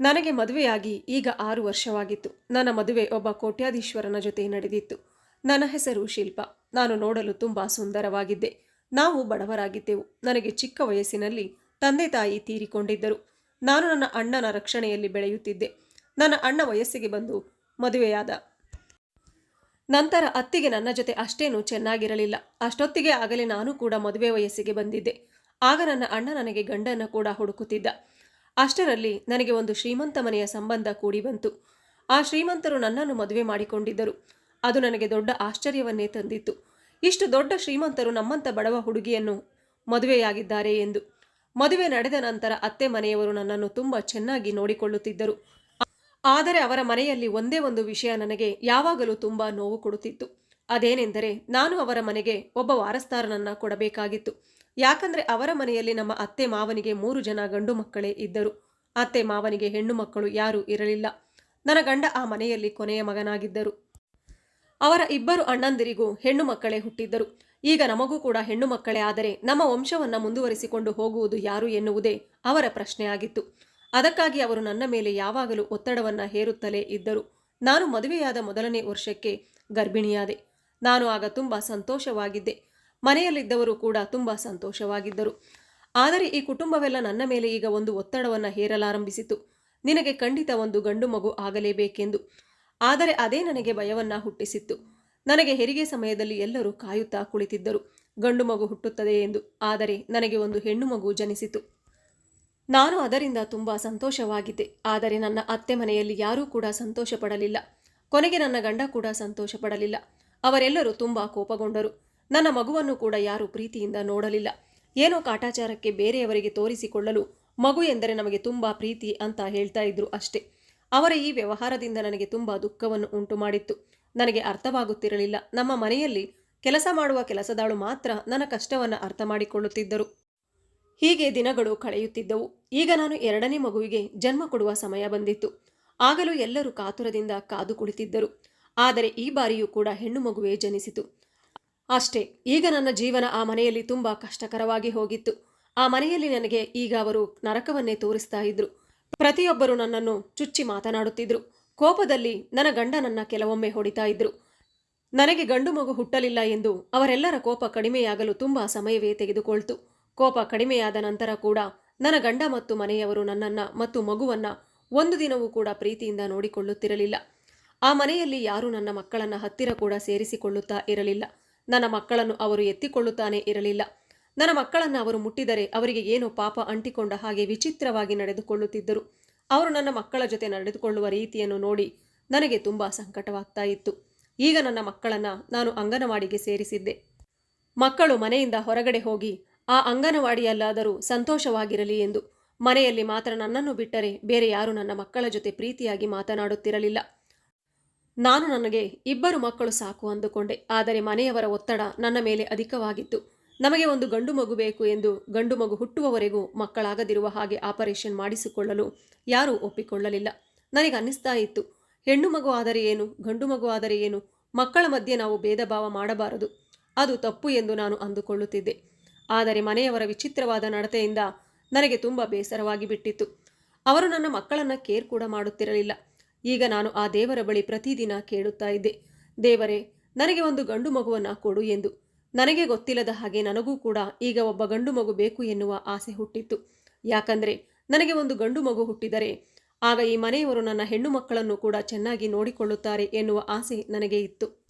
ನನಗೆ ಮದುವೆಯಾಗಿ ಈಗ ಆರು ವರ್ಷವಾಗಿತ್ತು. ನನ್ನ ಮದುವೆ ಒಬ್ಬ ಕೋಟ್ಯಾಧೀಶ್ವರನ ಜೊತೆ ನಡೆದಿತ್ತು. ನನ್ನ ಹೆಸರು ಶಿಲ್ಪ. ನಾನು ನೋಡಲು ತುಂಬ ಸುಂದರವಾಗಿದ್ದೆ. ನಾವು ಬಡವರಾಗಿದ್ದೆವು. ನನಗೆ ಚಿಕ್ಕ ವಯಸ್ಸಿನಲ್ಲಿ ತಂದೆ ತಾಯಿ ತೀರಿಕೊಂಡಿದ್ದರು. ನಾನು ನನ್ನ ಅಣ್ಣನ ರಕ್ಷಣೆಯಲ್ಲಿ ಬೆಳೆಯುತ್ತಿದ್ದೆ. ನನ್ನ ಅಣ್ಣ ವಯಸ್ಸಿಗೆ ಬಂದು ಮದುವೆಯಾದ ನಂತರ ಅತ್ತಿಗೆ ನನ್ನ ಜೊತೆ ಅಷ್ಟೇನು ಚೆನ್ನಾಗಿರಲಿಲ್ಲ. ಅಷ್ಟೊತ್ತಿಗೆ ಆಗಲೇ ನಾನು ಕೂಡ ಮದುವೆ ವಯಸ್ಸಿಗೆ ಬಂದಿದ್ದೆ. ಆಗ ನನ್ನ ಅಣ್ಣ ನನಗೆ ಗಂಡನ ಕೂಡ ಹುಡುಕುತ್ತಿದ್ದ. ಅಷ್ಟರಲ್ಲಿ ನನಗೆ ಒಂದು ಶ್ರೀಮಂತ ಮನೆಯ ಸಂಬಂಧ ಕೂಡಿ ಬಂತು. ಆ ಶ್ರೀಮಂತರು ನನ್ನನ್ನು ಮದುವೆ ಮಾಡಿಕೊಂಡಿದ್ದರು. ಅದು ನನಗೆ ದೊಡ್ಡ ಆಶ್ಚರ್ಯವನ್ನೇ ತಂದಿತ್ತು. ಇಷ್ಟು ದೊಡ್ಡ ಶ್ರೀಮಂತರು ನಮ್ಮಂಥ ಬಡವ ಹುಡುಗಿಯನ್ನು ಮದುವೆಯಾಗಿದ್ದಾರೆ ಎಂದು. ಮದುವೆ ನಡೆದ ನಂತರ ಅತ್ತೆ ಮನೆಯವರು ನನ್ನನ್ನು ತುಂಬ ಚೆನ್ನಾಗಿ ನೋಡಿಕೊಳ್ಳುತ್ತಿದ್ದರು. ಆದರೆ ಅವರ ಮನೆಯಲ್ಲಿ ಒಂದೇ ಒಂದು ವಿಷಯ ನನಗೆ ಯಾವಾಗಲೂ ತುಂಬ ನೋವು ಕೊಡುತ್ತಿತ್ತು. ಅದೇನೆಂದರೆ ನಾನು ಅವರ ಮನೆಗೆ ಒಬ್ಬ ವಾರಸ್ತಾರನನ್ನ ಕೊಡಬೇಕಾಗಿತ್ತು. ಯಾಕಂದ್ರೆ ಅವರ ಮನೆಯಲ್ಲಿ ನಮ್ಮ ಅತ್ತೆ ಮಾವನಿಗೆ ಮೂರು ಜನ ಗಂಡು ಮಕ್ಕಳೇ ಇದ್ದರು. ಅತ್ತೆ ಮಾವನಿಗೆ ಹೆಣ್ಣು ಮಕ್ಕಳು ಯಾರೂ ಇರಲಿಲ್ಲ. ನನ್ನ ಗಂಡ ಆ ಮನೆಯಲ್ಲಿ ಕೊನೆಯ ಮಗನಾಗಿದ್ದರು. ಅವರ ಇಬ್ಬರು ಅಣ್ಣಂದಿರಿಗೂ ಹೆಣ್ಣು ಮಕ್ಕಳೇ ಹುಟ್ಟಿದ್ದರು. ಈಗ ನಮಗೂ ಕೂಡ ಹೆಣ್ಣು ಮಕ್ಕಳೇ ಆದರೆ ನಮ್ಮ ವಂಶವನ್ನು ಮುಂದುವರಿಸಿಕೊಂಡು ಹೋಗುವುದು ಯಾರು ಎನ್ನುವುದೇ ಅವರ ಪ್ರಶ್ನೆಯಾಗಿತ್ತು. ಅದಕ್ಕಾಗಿ ಅವರು ನನ್ನ ಮೇಲೆ ಯಾವಾಗಲೂ ಒತ್ತಡವನ್ನು ಹೇರುತ್ತಲೇ ಇದ್ದರು. ನಾನು ಮದುವೆಯಾದ ಮೊದಲನೇ ವರ್ಷಕ್ಕೆ ಗರ್ಭಿಣಿಯಾದೆ. ನಾನು ಆಗ ತುಂಬ ಸಂತೋಷವಾಗಿದ್ದೆ. ಮನೆಯಲ್ಲಿದ್ದವರು ಕೂಡ ತುಂಬ ಸಂತೋಷವಾಗಿದ್ದರು. ಆದರೆ ಈ ಕುಟುಂಬವೆಲ್ಲ ನನ್ನ ಮೇಲೆ ಈಗ ಒಂದು ಒತ್ತಡವನ್ನು ಹೇರಲಾರಂಭಿಸಿತು ನಿನಗೆ ಖಂಡಿತ ಒಂದು ಗಂಡು ಮಗು ಆಗಲೇಬೇಕೆಂದು. ಆದರೆ ಅದೇ ನನಗೆ ಭಯವನ್ನ ಹುಟ್ಟಿಸಿತ್ತು. ನನಗೆ ಹೆರಿಗೆ ಸಮಯದಲ್ಲಿ ಎಲ್ಲರೂ ಕಾಯುತ್ತಾ ಕುಳಿತಿದ್ದರು. ಗಂಡು ಮಗು ಹುಟ್ಟುತ್ತದೆ ಎಂದು. ಆದರೆ ನನಗೆ ಒಂದು ಹೆಣ್ಣು ಮಗು ಜನಿಸಿತು. ನಾನು ಅದರಿಂದ ತುಂಬ ಸಂತೋಷವಾಗಿದ್ದೆ. ಆದರೆ ನನ್ನ ಅತ್ತೆ ಮನೆಯಲ್ಲಿ ಯಾರೂ ಕೂಡ ಸಂತೋಷ ಪಡಲಿಲ್ಲ ಕೊನೆಗೆ ನನ್ನ ಗಂಡ ಕೂಡ ಸಂತೋಷ ಪಡಲಿಲ್ಲ ಅವರೆಲ್ಲರೂ ತುಂಬ ಕೋಪಗೊಂಡರು. ನನ್ನ ಮಗುವನ್ನು ಕೂಡ ಯಾರೂ ಪ್ರೀತಿಯಿಂದ ನೋಡಲಿಲ್ಲ. ಏನೋ ಕಾಟಾಚಾರಕ್ಕೆ ಬೇರೆಯವರಿಗೆ ತೋರಿಸಿಕೊಳ್ಳಲು ಮಗು ಎಂದರೆ ನಮಗೆ ತುಂಬ ಪ್ರೀತಿ ಅಂತ ಹೇಳ್ತಾ ಇದ್ರು ಅಷ್ಟೇ. ಅವರ ಈ ವ್ಯವಹಾರದಿಂದ ನನಗೆ ತುಂಬ ದುಃಖವನ್ನು ಉಂಟು ಮಾಡಿತ್ತು. ನನಗೆ ಅರ್ಥವಾಗುತ್ತಿರಲಿಲ್ಲ. ನಮ್ಮ ಮನೆಯಲ್ಲಿ ಕೆಲಸ ಮಾಡುವ ಕೆಲಸದಾಳು ಮಾತ್ರ ನನ್ನ ಕಷ್ಟವನ್ನು ಅರ್ಥ ಮಾಡಿಕೊಳ್ಳುತ್ತಿದ್ದರು. ಹೀಗೆ ದಿನಗಳು ಕಳೆಯುತ್ತಿದ್ದವು. ಈಗ ನಾನು ಎರಡನೇ ಮಗುವಿಗೆ ಜನ್ಮ ಕೊಡುವ ಸಮಯ ಬಂದಿತ್ತು. ಆಗಲೂ ಎಲ್ಲರೂ ಕಾತುರದಿಂದ ಕಾದು ಕುಳಿತಿದ್ದರು. ಆದರೆ ಈ ಬಾರಿಯೂ ಕೂಡ ಹೆಣ್ಣು ಮಗುವೇ ಜನಿಸಿತು. ಅಷ್ಟೇ, ಈಗ ನನ್ನ ಜೀವನ ಆ ಮನೆಯಲ್ಲಿ ತುಂಬ ಕಷ್ಟಕರವಾಗಿ ಹೋಗಿತ್ತು. ಆ ಮನೆಯಲ್ಲಿ ನನಗೆ ಈಗ ಅವರು ನರಕವನ್ನೇ ತೋರಿಸ್ತಾ ಇದ್ರು. ಪ್ರತಿಯೊಬ್ಬರು ನನ್ನನ್ನು ಚುಚ್ಚಿ ಮಾತನಾಡುತ್ತಿದ್ರು. ಕೋಪದಲ್ಲಿ ನನ್ನ ಗಂಡ ನನ್ನ ಕೆಲವೊಮ್ಮೆ ಹೊಡಿತಾ ಇದ್ರು. ನನಗೆ ಗಂಡು ಮಗು ಹುಟ್ಟಲಿಲ್ಲ ಎಂದು ಅವರೆಲ್ಲರ ಕೋಪ ಕಡಿಮೆಯಾಗಲು ತುಂಬ ಸಮಯವೇ ತೆಗೆದುಕೊಳ್ತು. ಕೋಪ ಕಡಿಮೆಯಾದ ನಂತರ ಕೂಡ ನನ್ನ ಗಂಡ ಮತ್ತು ಮನೆಯವರು ನನ್ನನ್ನ ಮತ್ತು ಮಗುವನ್ನ ಒಂದು ದಿನವೂ ಕೂಡ ಪ್ರೀತಿಯಿಂದ ನೋಡಿಕೊಳ್ಳುತ್ತಿರಲಿಲ್ಲ. ಆ ಮನೆಯಲ್ಲಿ ಯಾರೂ ನನ್ನ ಮಕ್ಕಳನ್ನ ಹತ್ತಿರ ಕೂಡ ಸೇರಿಸಿಕೊಳ್ಳುತ್ತಾ ಇರಲಿಲ್ಲ. ನನ್ನ ಮಕ್ಕಳನ್ನು ಅವರು ಎತ್ತಿಕೊಳ್ಳುತ್ತಾನೆ ಇರಲಿಲ್ಲ. ನನ್ನ ಮಕ್ಕಳನ್ನು ಅವರು ಮುಟ್ಟಿದರೆ ಅವರಿಗೆ ಏನೋ ಪಾಪ ಅಂಟಿಕೊಂಡ ಹಾಗೆ ವಿಚಿತ್ರವಾಗಿ ನಡೆದುಕೊಳ್ಳುತ್ತಿದ್ದರು. ಅವರು ನನ್ನ ಮಕ್ಕಳ ಜೊತೆ ನಡೆದುಕೊಳ್ಳುವ ರೀತಿಯನ್ನು ನೋಡಿ ನನಗೆ ತುಂಬ ಸಂಕಟವಾಗ್ತಾ ಇತ್ತು. ಈಗ ನನ್ನ ಮಕ್ಕಳನ್ನು ನಾನು ಅಂಗನವಾಡಿಗೆ ಸೇರಿಸಿದ್ದೆ. ಮಕ್ಕಳು ಮನೆಯಿಂದ ಹೊರಗಡೆ ಹೋಗಿ, ಆ ಅಂಗನವಾಡಿಯಲ್ಲಾದರೂ ಸಂತೋಷವಾಗಿರಲಿ ಎಂದು ಮನೆಯಲ್ಲಿ ಮಾತ್ರ ನನ್ನನ್ನು ಬಿಟ್ಟರೆ ಬೇರೆ ಯಾರೂ ನನ್ನ ಮಕ್ಕಳ ಜೊತೆ ಪ್ರೀತಿಯಾಗಿ ಮಾತನಾಡುತ್ತಿರಲಿಲ್ಲ. ನಾನು ನನಗೆ ಇಬ್ಬರು ಮಕ್ಕಳು ಸಾಕು ಅಂದುಕೊಂಡೆ. ಆದರೆ ಮನೆಯವರ ಒತ್ತಡ ನನ್ನ ಮೇಲೆ ಅಧಿಕವಾಗಿತ್ತು. ನಮಗೆ ಒಂದು ಗಂಡು ಮಗು ಬೇಕು ಎಂದು ಗಂಡು ಮಗು ಹುಟ್ಟುವವರೆಗೂ ಮಕ್ಕಳಾಗದಿರುವ ಹಾಗೆ ಆಪರೇಷನ್ ಮಾಡಿಸಿಕೊಳ್ಳಲು ಯಾರೂ ಒಪ್ಪಿಕೊಳ್ಳಲಿಲ್ಲ. ನನಗೆ ಅನ್ನಿಸ್ತಾ ಇತ್ತು. ಹೆಣ್ಣು ಮಗು ಆದರೆ ಏನು? ಗಂಡು ಮಗು ಆದರೆ ಏನು? ಮಕ್ಕಳ ಮಧ್ಯೆ ನಾವು ಭೇದ ಭಾವ ಮಾಡಬಾರದು. ಅದು ತಪ್ಪು ಎಂದು ನಾನು ಅಂದುಕೊಳ್ಳುತ್ತಿದ್ದೆ. ಆದರೆ ಮನೆಯವರ ವಿಚಿತ್ರವಾದ ನಡತೆಯಿಂದ ನನಗೆ ತುಂಬ ಬೇಸರವಾಗಿ ಬಿಟ್ಟಿತ್ತು. ಅವರು ನನ್ನ ಮಕ್ಕಳನ್ನು ಕೇರ್ ಕೂಡ ಮಾಡುತ್ತಿರಲಿಲ್ಲ. ಈಗ ನಾನು ಆ ದೇವರ ಬಳಿ ಪ್ರತಿದಿನ ಕೇಳುತ್ತಾ ಇದ್ದೆ. ದೇವರೇ, ನನಗೆ ಒಂದು ಗಂಡು ಮಗುವನ್ನು ಕೊಡು ಎಂದು. ನನಗೆ ಗೊತ್ತಿಲ್ಲದ ಹಾಗೆ ನನಗೂ ಕೂಡ ಈಗ ಒಬ್ಬ ಗಂಡು ಮಗು ಬೇಕು ಎನ್ನುವ ಆಸೆ ಹುಟ್ಟಿತ್ತು. ಯಾಕಂದ್ರೆ, ನನಗೆ ಒಂದು ಗಂಡು ಮಗು ಹುಟ್ಟಿದರೆ, ಆಗ ಈ ಮನೆಯವರು ನನ್ನ ಹೆಣ್ಣು ಮಕ್ಕಳನ್ನು ಕೂಡ ಚೆನ್ನಾಗಿ ನೋಡಿಕೊಳ್ಳುತ್ತಾರೆ ಎನ್ನುವ ಆಸೆ ನನಗೆ ಇತ್ತು.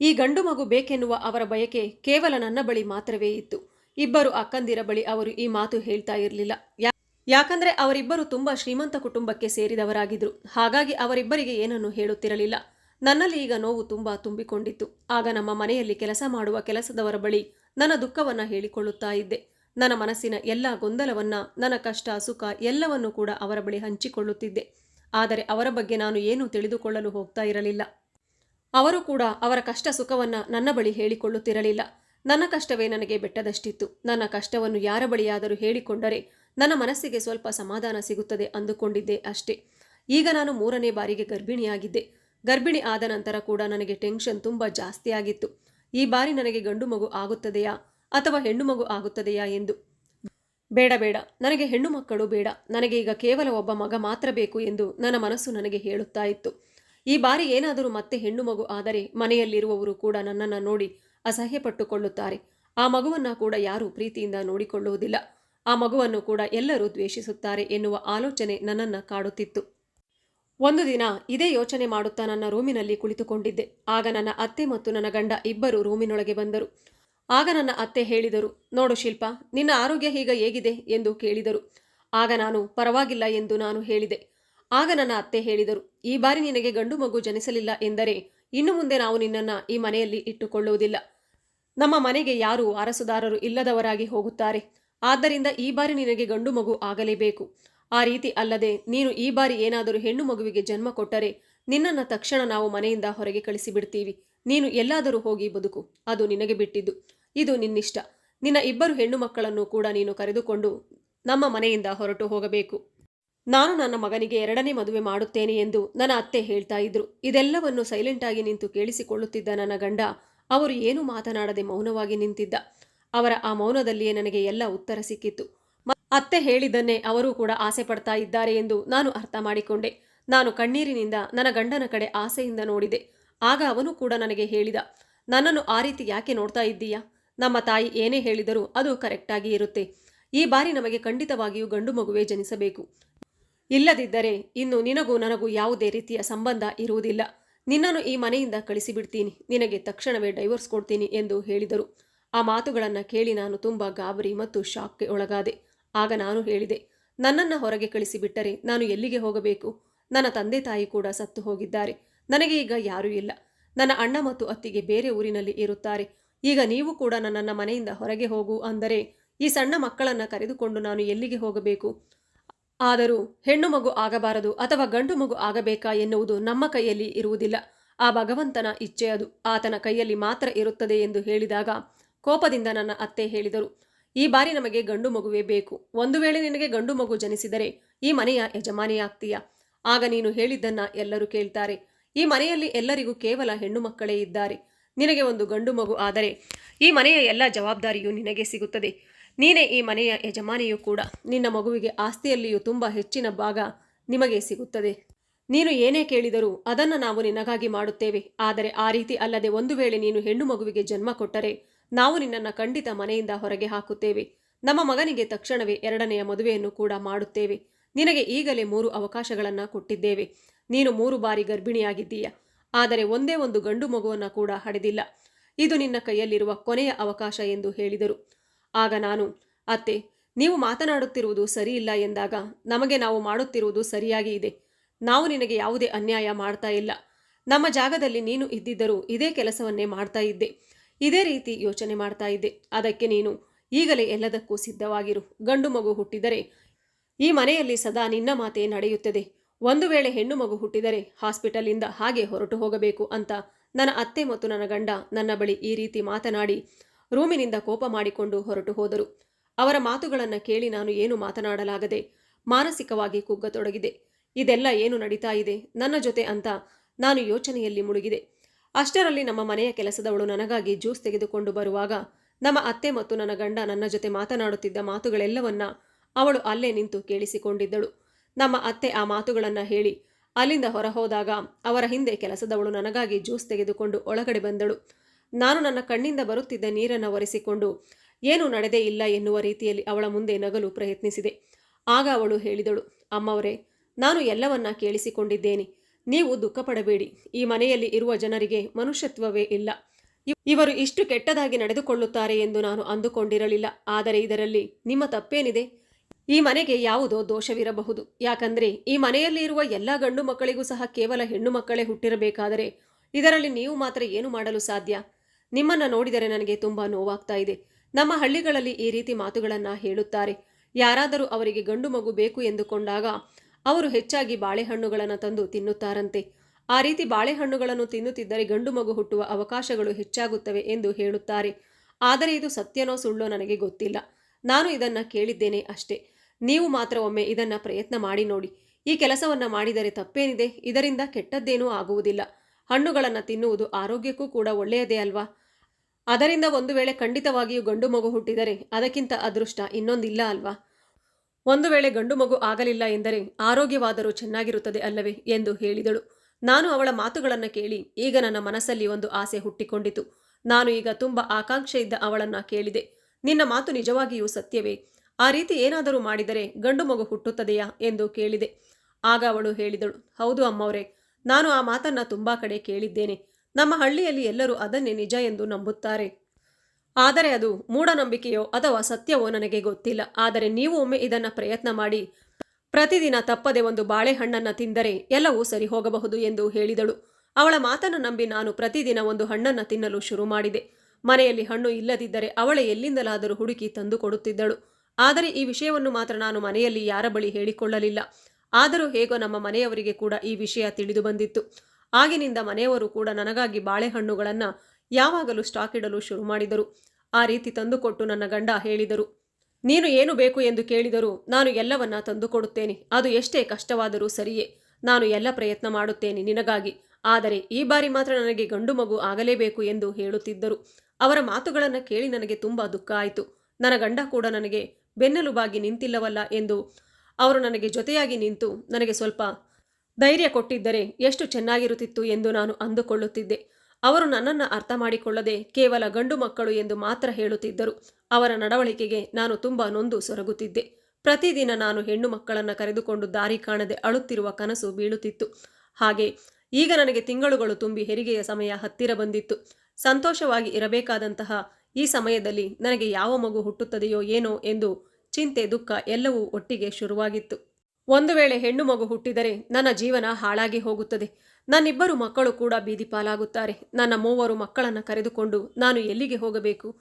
ಈ ಗಂಡು ಮಗು ಬೇಕೆನ್ನುವ ಅವರ ಬಯಕೆ ಕೇವಲ ನನ್ನ ಬಳಿ ಮಾತ್ರವೇ ಇತ್ತು. ಇಬ್ಬರು ಅಕ್ಕಂದಿರ ಬಳಿ ಅವರು ಈ ಮಾತು ಹೇಳ್ತಾ ಇರಲಿಲ್ಲ. ಯಾಕಂದ್ರೆ ಅವರಿಬ್ಬರು ತುಂಬಾ ಶ್ರೀಮಂತ ಕುಟುಂಬಕ್ಕೆ ಸೇರಿದವರಾಗಿದ್ರು. ಹಾಗಾಗಿ ಅವರಿಬ್ಬರಿಗೆ ಏನನ್ನು ಹೇಳುತ್ತಿರಲಿಲ್ಲ. ನನ್ನಲ್ಲಿ ಈಗ ನೋವು ತುಂಬಾ ತುಂಬಿಕೊಂಡಿತ್ತು. ಆಗ ನಮ್ಮ ಮನೆಯಲ್ಲಿ ಕೆಲಸ ಮಾಡುವ ಕೆಲಸದವರ ಬಳಿ ನನ್ನ ದುಃಖವನ್ನ ಹೇಳಿಕೊಳ್ಳುತ್ತಾ ಇದ್ದೆ. ನನ್ನ ಮನಸ್ಸಿನ ಎಲ್ಲ ಗೊಂದಲವನ್ನ, ನನ್ನ ಕಷ್ಟ, ಸುಖ ಎಲ್ಲವನ್ನೂ ಕೂಡ ಅವರ ಬಳಿ ಹಂಚಿಕೊಳ್ಳುತ್ತಿದ್ದೆ. ಆದರೆ ಅವರ ಬಗ್ಗೆ ನಾನು ಏನೂ ತಿಳಿದುಕೊಳ್ಳಲು ಹೋಗ್ತಾ ಇರಲಿಲ್ಲ. ಅವರು ಕೂಡ ಅವರ ಕಷ್ಟ, ಸುಖವನ್ನ ನನ್ನ ಬಳಿ ಹೇಳಿಕೊಳ್ಳುತ್ತಿರಲಿಲ್ಲ. ನನ್ನ ಕಷ್ಟವೇ ನನಗೆ ಬೆಟ್ಟದಷ್ಟಿತ್ತು. ನನ್ನ ಕಷ್ಟವನ್ನು ಯಾರ ಬಳಿಯಾದರೂ ಹೇಳಿಕೊಂಡರೆ ನನ್ನ ಮನಸ್ಸಿಗೆ ಸ್ವಲ್ಪ ಸಮಾಧಾನ ಸಿಗುತ್ತದೆ ಅಂದುಕೊಂಡಿದ್ದೆ ಅಷ್ಟೇ. ಈಗ ನಾನು ಮೂರನೇ ಬಾರಿಗೆ ಗರ್ಭಿಣಿಯಾಗಿದ್ದೆ. ಗರ್ಭಿಣಿ ಆದ ನಂತರ ಕೂಡ ನನಗೆ ಟೆನ್ಷನ್ ತುಂಬ ಜಾಸ್ತಿ ಆಗಿತ್ತು. ಈ ಬಾರಿ ನನಗೆ ಗಂಡು ಮಗು ಆಗುತ್ತದೆಯಾ ಅಥವಾ ಹೆಣ್ಣು ಮಗು ಆಗುತ್ತದೆಯಾ ಎಂದು? ಬೇಡ ಬೇಡ. ನನಗೆ ಹೆಣ್ಣು ಮಕ್ಕಳು ಬೇಡ. ನನಗೆ ಈಗ ಕೇವಲ ಒಬ್ಬ ಮಗ ಮಾತ್ರ ಬೇಕು ಎಂದು ನನ್ನ ಮನಸ್ಸು ನನಗೆ ಹೇಳುತ್ತಾ ಇತ್ತು. ಈ ಬಾರಿ ಏನಾದರೂ ಮತ್ತೆ ಹೆಣ್ಣು ಮಗು ಆದರೆ ಮನೆಯಲ್ಲಿರುವವರು ಕೂಡ ನನ್ನನ್ನು ನೋಡಿ ಅಸಹ್ಯಪಟ್ಟುಕೊಳ್ಳುತ್ತಾರೆ. ಆ ಮಗುವನ್ನು ಕೂಡ ಯಾರೂ ಪ್ರೀತಿಯಿಂದ ನೋಡಿಕೊಳ್ಳುವುದಿಲ್ಲ. ಆ ಮಗುವನ್ನು ಕೂಡ ಎಲ್ಲರೂ ದ್ವೇಷಿಸುತ್ತಾರೆ ಎನ್ನುವ ಆಲೋಚನೆ ನನ್ನನ್ನು ಕಾಡುತ್ತಿತ್ತು. ಒಂದು ದಿನ ಇದೇ ಯೋಚನೆ ಮಾಡುತ್ತಾ ನನ್ನ ರೂಮಿನಲ್ಲಿ ಕುಳಿತುಕೊಂಡಿದ್ದೆ. ಆಗ ನನ್ನ ಅತ್ತೆ ಮತ್ತು ನನ್ನ ಗಂಡ ಇಬ್ಬರು ರೂಮಿನೊಳಗೆ ಬಂದರು. ಆಗ ನನ್ನ ಅತ್ತೆ ಹೇಳಿದರು, ನೋಡು ಶಿಲ್ಪ, ನಿನ್ನ ಆರೋಗ್ಯ ಈಗ ಹೇಗಿದೆ? ಎಂದು ಕೇಳಿದರು. ಆಗ ನಾನು, ಪರವಾಗಿಲ್ಲ ಎಂದು ನಾನು ಹೇಳಿದೆ. ಆಗ ನನ್ನ ಅತ್ತೆ ಹೇಳಿದರು, ಈ ಬಾರಿ ನಿನಗೆ ಗಂಡು ಮಗು ಜನಿಸಲಿಲ್ಲ ಎಂದರೆ ಇನ್ನು ಮುಂದೆ ನಾವು ನಿನ್ನನ್ನು ಈ ಮನೆಯಲ್ಲಿ ಇಟ್ಟುಕೊಳ್ಳುವುದಿಲ್ಲ. ನಮ್ಮ ಮನೆಗೆ ಯಾರು ವಾರಸುದಾರರು ಇಲ್ಲದವರಾಗಿ ಹೋಗುತ್ತಾರೆ. ಆದ್ದರಿಂದ ಈ ಬಾರಿ ನಿನಗೆ ಗಂಡು ಮಗು ಆಗಲೇಬೇಕು. ಆ ರೀತಿ ಅಲ್ಲದೆ ನೀನು ಈ ಬಾರಿ ಏನಾದರೂ ಹೆಣ್ಣು ಮಗುವಿಗೆ ಜನ್ಮ ಕೊಟ್ಟರೆ ನಿನ್ನನ್ನು ತಕ್ಷಣ ನಾವು ಮನೆಯಿಂದ ಹೊರಗೆ ಕಳಿಸಿಬಿಡ್ತೀವಿ. ನೀನು ಎಲ್ಲಾದರೂ ಹೋಗಿ ಬದುಕು. ಅದು ನಿನಗೆ ಬಿಟ್ಟಿದ್ದು. ಇದು ನಿನ್ನಿಷ್ಟ. ನಿನ್ನ ಇಬ್ಬರು ಹೆಣ್ಣು ಮಕ್ಕಳನ್ನು ಕೂಡ ನೀನು ಕರೆದುಕೊಂಡು ನಮ್ಮ ಮನೆಯಿಂದ ಹೊರಟು ಹೋಗಬೇಕು. ನಾನು ನನ್ನ ಮಗನಿಗೆ ಎರಡನೇ ಮದುವೆ ಮಾಡುತ್ತೇನೆ ಎಂದು ನನ್ನ ಅತ್ತೆ ಹೇಳ್ತಾ ಇದ್ರು. ಇದೆಲ್ಲವನ್ನು ಸೈಲೆಂಟಾಗಿ ನಿಂತು ಕೇಳಿಸಿಕೊಳ್ಳುತ್ತಿದ್ದ ನನ್ನ ಗಂಡ, ಅವರು ಏನೂ ಮಾತನಾಡದೆ ಮೌನವಾಗಿ ನಿಂತಿದ್ದ. ಅವರ ಆ ಮೌನದಲ್ಲಿಯೇ ನನಗೆ ಎಲ್ಲ ಉತ್ತರ ಸಿಕ್ಕಿತ್ತು. ಅತ್ತೆ ಹೇಳಿದ್ದನ್ನೇ ಅವರೂ ಕೂಡ ಆಸೆ ಪಡ್ತಾ ಇದ್ದಾರೆ ಎಂದು ನಾನು ಅರ್ಥ ಮಾಡಿಕೊಂಡೆ. ನಾನು ಕಣ್ಣೀರಿನಿಂದ ನನ್ನ ಗಂಡನ ಕಡೆ ಆಸೆಯಿಂದ ನೋಡಿದೆ. ಆಗ ಅವನು ಕೂಡ ನನಗೆ ಹೇಳಿದ, ನನ್ನನ್ನು ಆ ರೀತಿ ಯಾಕೆ ನೋಡ್ತಾ ಇದ್ದೀಯಾ? ನಮ್ಮ ತಾಯಿ ಏನೇ ಹೇಳಿದರೂ ಅದು ಕರೆಕ್ಟಾಗಿ ಇರುತ್ತೆ. ಈ ಬಾರಿ ನಮಗೆ ಖಂಡಿತವಾಗಿಯೂ ಗಂಡು ಮಗುವೆ ಜನಿಸಬೇಕು. ಇಲ್ಲದಿದ್ದರೆ ಇನ್ನು ನಿನಗೂ ನನಗೂ ಯಾವುದೇ ರೀತಿಯ ಸಂಬಂಧ ಇರುವುದಿಲ್ಲ. ನಿನ್ನನ್ನು ಈ ಮನೆಯಿಂದ ಕಳಿಸಿಬಿಡ್ತೀನಿ. ನಿನಗೆ ತಕ್ಷಣವೇ ಡೈವರ್ಸ್ ಕೊಡ್ತೀನಿ ಎಂದು ಹೇಳಿದರು. ಆ ಮಾತುಗಳನ್ನು ಕೇಳಿ ನಾನು ತುಂಬ ಗಾಬರಿ ಮತ್ತು ಶಾಕ್ಗೆ ಒಳಗಾದೆ. ಆಗ ನಾನು ಹೇಳಿದೆ, ನನ್ನನ್ನು ಹೊರಗೆ ಕಳಿಸಿಬಿಟ್ಟರೆ ನಾನು ಎಲ್ಲಿಗೆ ಹೋಗಬೇಕು? ನನ್ನ ತಂದೆ ತಾಯಿ ಕೂಡ ಸತ್ತು ಹೋಗಿದ್ದಾರೆ. ನನಗೆ ಈಗ ಯಾರೂ ಇಲ್ಲ. ನನ್ನ ಅಣ್ಣ ಮತ್ತು ಅತ್ತಿಗೆ ಬೇರೆ ಊರಿನಲ್ಲಿ ಇರುತ್ತಾರೆ. ಈಗ ನೀವು ಕೂಡ ನನ್ನನ್ನು ಮನೆಯಿಂದ ಹೊರಗೆ ಹೋಗು ಅಂದರೆ ಈ ಸಣ್ಣ ಮಕ್ಕಳನ್ನು ಕರೆದುಕೊಂಡು ನಾನು ಎಲ್ಲಿಗೆ ಹೋಗಬೇಕು? ಆದರೂ ಹೆಣ್ಣು ಮಗು ಆಗಬಾರದು ಅಥವಾ ಗಂಡು ಮಗು ಆಗಬೇಕಾ ಎನ್ನುವುದು ನಮ್ಮ ಕೈಯಲ್ಲಿ ಇರುವುದಿಲ್ಲ. ಆ ಭಗವಂತನ ಇಚ್ಛೆ ಅದು. ಆತನ ಕೈಯಲ್ಲಿ ಮಾತ್ರ ಇರುತ್ತದೆ ಎಂದು ಹೇಳಿದಾಗ ಕೋಪದಿಂದ ನನ್ನ ಅತ್ತೆ ಹೇಳಿದರು. ಈ ಬಾರಿ ನಮಗೆ ಗಂಡು ಮಗುವೇ ಬೇಕು. ಒಂದು ವೇಳೆ ನಿನಗೆ ಗಂಡು ಮಗು ಜನಿಸಿದರೆ ಈ ಮನೆಯ ಯಜಮಾನಿಯಾಗ್ತೀಯ ಆಗ ನೀನು ಹೇಳಿದ್ದನ್ನ ಎಲ್ಲರೂ ಕೇಳ್ತಾರೆ. ಈ ಮನೆಯಲ್ಲಿ ಎಲ್ಲರಿಗೂ ಕೇವಲ ಹೆಣ್ಣು ಮಕ್ಕಳೇ ಇದ್ದಾರೆ. ನಿನಗೆ ಒಂದು ಗಂಡು ಮಗು ಆದರೆ ಈ ಮನೆಯ ಎಲ್ಲ ಜವಾಬ್ದಾರಿಯೂ ನಿನಗೆ ಸಿಗುತ್ತದೆ. ನೀನೇ ಈ ಮನೆಯ ಯಜಮಾನಿಯೂ ಕೂಡ. ನಿನ್ನ ಮಗುವಿಗೆ ಆಸ್ತಿಯಲ್ಲಿಯೂ ತುಂಬ ಹೆಚ್ಚಿನ ಭಾಗ ನಿಮಗೆ ಸಿಗುತ್ತದೆ. ನೀನು ಏನೇ ಕೇಳಿದರೂ ಅದನ್ನು ನಾವು ನಿನಗಾಗಿ ಮಾಡುತ್ತೇವೆ. ಆದರೆ ಆ ರೀತಿ ಅಲ್ಲದೆ ಒಂದು ವೇಳೆ ನೀನು ಹೆಣ್ಣು ಮಗುವಿಗೆ ಜನ್ಮ ಕೊಟ್ಟರೆ ನಾವು ನಿನ್ನನ್ನು ಖಂಡಿತ ಮನೆಯಿಂದ ಹೊರಗೆ ಹಾಕುತ್ತೇವೆ. ನಮ್ಮ ಮಗನಿಗೆ ತಕ್ಷಣವೇ ಎರಡನೆಯ ಮದುವೆಯನ್ನು ಕೂಡ ಮಾಡುತ್ತೇವೆ. ನಿನಗೆ ಈಗಲೇ ಮೂರು ಅವಕಾಶಗಳನ್ನು ಕೊಟ್ಟಿದ್ದೇವೆ. ನೀನು ಮೂರು ಬಾರಿ ಗರ್ಭಿಣಿಯಾಗಿದ್ದೀಯ. ಆದರೆ ಒಂದೇ ಒಂದು ಗಂಡು ಮಗುವನ್ನು ಕೂಡ ಹಡೆದಿಲ್ಲ. ಇದು ನಿನ್ನ ಕೈಯಲ್ಲಿರುವ ಕೊನೆಯ ಅವಕಾಶ ಎಂದು ಹೇಳಿದರು. ಆಗ ನಾನು, ಅತ್ತೆ, ನೀವು ಮಾತನಾಡುತ್ತಿರುವುದು ಸರಿಯಿಲ್ಲ ಎಂದಾಗ ನಮಗೆ ನಾವು ಮಾಡುತ್ತಿರುವುದು ಸರಿಯಾಗಿ ಇದೆ. ನಾವು ನಿನಗೆ ಯಾವುದೇ ಅನ್ಯಾಯ ಮಾಡ್ತಾ ಇಲ್ಲ. ನಮ್ಮ ಜಾಗದಲ್ಲಿ ನೀನು ಇದ್ದಿದ್ದರೂ ಇದೇ ಕೆಲಸವನ್ನೇ ಮಾಡ್ತಾ ಇದ್ದೆ. ಇದೇ ರೀತಿ ಯೋಚನೆ ಮಾಡ್ತಾ ಇದ್ದೆ. ಅದಕ್ಕೆ ನೀನು ಈಗಲೇ ಎಲ್ಲದಕ್ಕೂ ಸಿದ್ಧವಾಗಿರು. ಗಂಡು ಮಗು ಹುಟ್ಟಿದರೆ ಈ ಮನೆಯಲ್ಲಿ ಸದಾ ನಿನ್ನ ಮಾತೇ ನಡೆಯುತ್ತದೆ. ಒಂದು ವೇಳೆ ಹೆಣ್ಣು ಮಗು ಹುಟ್ಟಿದರೆ ಹಾಸ್ಪಿಟಲಿಂದ ಹಾಗೆ ಹೊರಟು ಹೋಗಬೇಕು ಅಂತ ನನ್ನ ಅತ್ತೆ ಮತ್ತು ನನ್ನ ಗಂಡ ನನ್ನ ಬಳಿ ಈ ರೀತಿ ಮಾತನಾಡಿ ರೂಮಿನಿಂದ ಕೋಪ ಮಾಡಿಕೊಂಡು ಹೊರಟು ಹೋದರು. ಅವರ ಮಾತುಗಳನ್ನು ಕೇಳಿ ನಾನು ಏನು ಮಾತನಾಡಲಾಗದೆ ಮಾನಸಿಕವಾಗಿ ಕುಗ್ಗತೊಡಗಿದೆ. ಇದೆಲ್ಲ ಏನು ನಡೀತಾ ಇದೆ? ನನ್ನ ಜೊತೆ ಅಂತ ನಾನು ಯೋಚನೆಯಲ್ಲಿ ಮುಳುಗಿದೆ. ಅಷ್ಟರಲ್ಲಿ ನಮ್ಮ ಮನೆಯ ಕೆಲಸದವಳು ನನಗಾಗಿ ಜ್ಯೂಸ್ ತೆಗೆದುಕೊಂಡು ಬರುವಾಗ ನಮ್ಮ ಅತ್ತೆ ಮತ್ತು ನನ್ನ ಗಂಡ ನನ್ನ ಜೊತೆ ಮಾತನಾಡುತ್ತಿದ್ದ ಮಾತುಗಳೆಲ್ಲವನ್ನ ಅವಳು ಅಲ್ಲೇ ನಿಂತು ಕೇಳಿಸಿಕೊಂಡಿದ್ದಳು. ನಮ್ಮ ಅತ್ತೆ ಆ ಮಾತುಗಳನ್ನು ಹೇಳಿ ಅಲ್ಲಿಂದ ಹೊರಹೋದಾಗ ಅವರ ಹಿಂದೆ ಕೆಲಸದವಳು ನನಗಾಗಿ ಜ್ಯೂಸ್ ತೆಗೆದುಕೊಂಡು ಒಳಗಡೆ ಬಂದಳು. ನಾನು ನನ್ನ ಕಣ್ಣಿಂದ ಬರುತ್ತಿದ್ದ ನೀರನ್ನು ಒರೆಸಿಕೊಂಡು, ಏನೂ ನಡೆದೇ ಇಲ್ಲ ಎನ್ನುವ ರೀತಿಯಲ್ಲಿ ಅವಳ ಮುಂದೆ ನಗಲು ಪ್ರಯತ್ನಿಸಿದೆ. ಆಗ ಅವಳು ಹೇಳಿದಳು, ಅಮ್ಮವರೇ, ನಾನು ಎಲ್ಲವನ್ನ ಕೇಳಿಸಿಕೊಂಡಿದ್ದೇನೆ. ನೀವು ದುಃಖಪಡಬೇಡಿ. ಈ ಮನೆಯಲ್ಲಿ ಇರುವ ಜನರಿಗೆ ಮನುಷ್ಯತ್ವವೇ ಇಲ್ಲ. ಇವ್- ಇವರು ಇಷ್ಟು ಕೆಟ್ಟದಾಗಿ ನಡೆದುಕೊಳ್ಳುತ್ತಾರೆ ಎಂದು ನಾನು ಅಂದುಕೊಂಡಿರಲಿಲ್ಲ. ಆದರೆ ಇದರಲ್ಲಿ ನಿಮ್ಮ ತಪ್ಪೇನಿದೆ? ಈ ಮನೆಗೆ ಯಾವುದೋ ದೋಷವಿರಬಹುದು. ಯಾಕಂದ್ರೆ ಈ ಮನೆಯಲ್ಲಿ ಇರುವ ಎಲ್ಲ ಗಂಡು ಮಕ್ಕಳಿಗೂ ಸಹ ಕೇವಲ ಹೆಣ್ಣು ಮಕ್ಕಳೇ ಹುಟ್ಟಿರಬೇಕಾದರೆ ಇದರಲ್ಲಿ ನೀವು ಮಾತ್ರ ಏನು ಮಾಡಲು ಸಾಧ್ಯ? ನಿಮ್ಮನ್ನ ನೋಡಿದರೆ ನನಗೆ ತುಂಬಾ ನೋವಾಗ್ತಾ ಇದೆ. ನಮ್ಮ ಹಳ್ಳಿಗಳಲ್ಲಿ ಈ ರೀತಿ ಮಾತುಗಳನ್ನ ಹೇಳುತ್ತಾರೆ. ಯಾರಾದರೂ ಅವರಿಗೆ ಗಂಡು ಮಗು ಬೇಕು ಎಂದುಕೊಂಡಾಗ ಅವರು ಹೆಚ್ಚಾಗಿ ಬಾಳೆಹಣ್ಣುಗಳನ್ನು ತಂದು ತಿನ್ನುತ್ತಾರಂತೆ. ಆ ರೀತಿ ಬಾಳೆಹಣ್ಣುಗಳನ್ನು ತಿನ್ನುತ್ತಿದ್ದರೆ ಗಂಡು ಮಗು ಹುಟ್ಟುವ ಅವಕಾಶಗಳು ಹೆಚ್ಚಾಗುತ್ತವೆ ಎಂದು ಹೇಳುತ್ತಾರೆ. ಆದರೆ ಇದು ಸತ್ಯನೋ ಸುಳ್ಳೋ ನನಗೆ ಗೊತ್ತಿಲ್ಲ. ನಾನು ಇದನ್ನು ಕೇಳಿದ್ದೇನೆ ಅಷ್ಟೇ. ನೀವು ಮಾತ್ರ ಒಮ್ಮೆ ಇದನ್ನು ಪ್ರಯತ್ನ ಮಾಡಿ ನೋಡಿ. ಈ ಕೆಲಸವನ್ನು ಮಾಡಿದರೆ ತಪ್ಪೇನಿದೆ? ಇದರಿಂದ ಕೆಟ್ಟದ್ದೇನೂ ಆಗುವುದಿಲ್ಲ. ಹಣ್ಣುಗಳನ್ನು ತಿನ್ನುವುದು ಆರೋಗ್ಯಕ್ಕೂ ಕೂಡ ಒಳ್ಳೆಯದೇ ಅಲ್ವಾ? ಅದರಿಂದ ಒಂದು ವೇಳೆ ಖಂಡಿತವಾಗಿಯೂ ಗಂಡು ಮಗು ಹುಟ್ಟಿದರೆ ಅದಕ್ಕಿಂತ ಅದೃಷ್ಟ ಇನ್ನೊಂದಿಲ್ಲ ಅಲ್ವಾ? ಒಂದು ವೇಳೆ ಗಂಡು ಮಗು ಆಗಲಿಲ್ಲ ಎಂದರೆ ಆರೋಗ್ಯವಾದರೂ ಚೆನ್ನಾಗಿರುತ್ತದೆ ಅಲ್ಲವೇ ಎಂದು ಹೇಳಿದಳು. ನಾನು ಅವಳ ಮಾತುಗಳನ್ನು ಕೇಳಿ ಈಗ ನನ್ನ ಮನಸ್ಸಲ್ಲಿ ಒಂದು ಆಸೆ ಹುಟ್ಟಿಕೊಂಡಿತು. ನಾನು ಈಗ ತುಂಬ ಆಕಾಂಕ್ಷೆಯಿದ್ದ ಅವಳನ್ನ ಕೇಳಿದೆ. ನಿನ್ನ ಮಾತು ನಿಜವಾಗಿಯೂ ಸತ್ಯವೇ? ಆ ರೀತಿ ಏನಾದರೂ ಮಾಡಿದರೆ ಗಂಡು ಮಗು ಹುಟ್ಟುತ್ತದೆಯಾ ಎಂದು ಕೇಳಿದೆ. ಆಗ ಅವಳು ಹೇಳಿದಳು, ಹೌದು ಅಮ್ಮವರೇ, ನಾನು ಆ ಮಾತನ್ನ ತುಂಬಾ ಕಡೆ ಕೇಳಿದ್ದೇನೆ. ನಮ್ಮ ಹಳ್ಳಿಯಲ್ಲಿ ಎಲ್ಲರೂ ಅದನ್ನೇ ನಿಜ ಎಂದು ನಂಬುತ್ತಾರೆ. ಆದರೆ ಅದು ಮೂಢನಂಬಿಕೆಯೋ ಅಥವಾ ಸತ್ಯವೋ ನನಗೆ ಗೊತ್ತಿಲ್ಲ. ಆದರೆ ನೀವು ಒಮ್ಮೆ ಇದನ್ನು ಪ್ರಯತ್ನ ಮಾಡಿ. ಪ್ರತಿದಿನ ತಪ್ಪದೆ ಒಂದು ಬಾಳೆಹಣ್ಣನ್ನು ತಿಂದರೆ ಎಲ್ಲವೂ ಸರಿ ಹೋಗಬಹುದು ಎಂದು ಹೇಳಿದಳು. ಅವಳ ಮಾತನ್ನು ನಂಬಿ ನಾನು ಪ್ರತಿದಿನ ಒಂದು ಹಣ್ಣನ್ನು ತಿನ್ನಲು ಶುರು ಮಾಡಿದೆ. ಮನೆಯಲ್ಲಿ ಹಣ್ಣು ಇಲ್ಲದಿದ್ದರೆ ಅವಳೆ ಎಲ್ಲಿಂದಲಾದರೂ ಹುಡುಕಿ ತಂದು ಕೊಡುತ್ತಿದ್ದಳು. ಆದರೆ ಈ ವಿಷಯವನ್ನು ಮಾತ್ರ ನಾನು ಮನೆಯಲ್ಲಿ ಯಾರ ಬಳಿ ಹೇಳಿಕೊಳ್ಳಲಿಲ್ಲ. ಆದರೂ ಹೇಗೋ ನಮ್ಮ ಮನೆಯವರಿಗೆ ಕೂಡ ಈ ವಿಷಯ ತಿಳಿದು ಬಂದಿತ್ತು. ಆಗಿನಿಂದ ಮನೆಯವರು ಕೂಡ ನನಗಾಗಿ ಬಾಳೆಹಣ್ಣುಗಳನ್ನು ಯಾವಾಗಲೂ ಸ್ಟಾಕ್ ಇಡಲು ಶುರು ಮಾಡಿದರು. ಆ ರೀತಿ ತಂದುಕೊಟ್ಟು ನನ್ನ ಗಂಡ ಹೇಳಿದರು, ನೀನು ಏನು ಬೇಕು ಎಂದು ಕೇಳಿದರೂ ನಾನು ಎಲ್ಲವನ್ನ ತಂದುಕೊಡುತ್ತೇನೆ. ಅದು ಎಷ್ಟೇ ಕಷ್ಟವಾದರೂ ಸರಿಯೇ. ನಾನು ಎಲ್ಲ ಪ್ರಯತ್ನ ಮಾಡುತ್ತೇನೆ ನಿನಗಾಗಿ. ಆದರೆ ಈ ಬಾರಿ ಮಾತ್ರ ನನಗೆ ಗಂಡು ಮಗು ಆಗಲೇಬೇಕು ಎಂದು ಹೇಳುತ್ತಿದ್ದರು. ಅವರ ಮಾತುಗಳನ್ನು ಕೇಳಿ ನನಗೆ ತುಂಬ ದುಃಖ ಆಯಿತು. ನನ್ನ ಗಂಡ ಕೂಡ ನನಗೆ ಬೆನ್ನೆಲುಬಾಗಿ ನಿಂತಿಲ್ಲವಲ್ಲ ಎಂದು ಅವರು ನನಗೆ ಜೊತೆಯಾಗಿ ನಿಂತು ನನಗೆ ಸ್ವಲ್ಪ ಧೈರ್ಯ ಕೊಟ್ಟಿದ್ದರೆ ಎಷ್ಟು ಚೆನ್ನಾಗಿರುತ್ತಿತ್ತು ಎಂದು ನಾನು ಅಂದುಕೊಳ್ಳುತ್ತಿದ್ದೆ. ಅವರು ನನ್ನನ್ನು ಅರ್ಥ ಮಾಡಿಕೊಳ್ಳದೆ ಕೇವಲ ಗಂಡು ಮಕ್ಕಳು ಎಂದು ಮಾತ್ರ ಹೇಳುತ್ತಿದ್ದರು. ಅವರ ನಡವಳಿಕೆಗೆ ನಾನು ತುಂಬ ನೊಂದು ಸೊರಗುತ್ತಿದ್ದೆ. ಪ್ರತಿದಿನ ನಾನು ಹೆಣ್ಣು ಮಕ್ಕಳನ್ನು ಕರೆದುಕೊಂಡು ದಾರಿ ಕಾಣದೆ ಅಳುತ್ತಿರುವ ಕನಸು ಬೀಳುತ್ತಿತ್ತು. ಹಾಗೆ ಈಗ ನನಗೆ ತಿಂಗಳುಗಳು ತುಂಬಿ ಹೆರಿಗೆಯ ಸಮಯ ಹತ್ತಿರ ಬಂದಿತ್ತು. ಸಂತೋಷವಾಗಿ ಇರಬೇಕಾದಂತಹ ಈ ಸಮಯದಲ್ಲಿ ನನಗೆ ಯಾವ ಮಗು ಹುಟ್ಟುತ್ತದೆಯೋ ಏನೋ ಎಂದು ಚಿಂತೆ ದುಃಖ ಎಲ್ಲವೂ ಒಟ್ಟಿಗೆ ಶುರುವಾಗಿತ್ತು. ಒಂದು ವೇಳೆ ಹೆಣ್ಣು ಮಗು ಹುಟ್ಟಿದರೆ ನನ್ನ ಜೀವನ ಹಾಳಾಗಿ ಹೋಗುತ್ತದೆ. ನನ್ನಿಬ್ಬರು ಮಕ್ಕಳು ಕೂಡ ಬೀದಿ ಪಾಲಾಗುತ್ತಾರೆ. ನನ್ನ ಮೂವರು ಮಕ್ಕಳನ್ನು ಕರೆದುಕೊಂಡು ನಾನು ಎಲ್ಲಿಗೆ ಹೋಗಬೇಕು?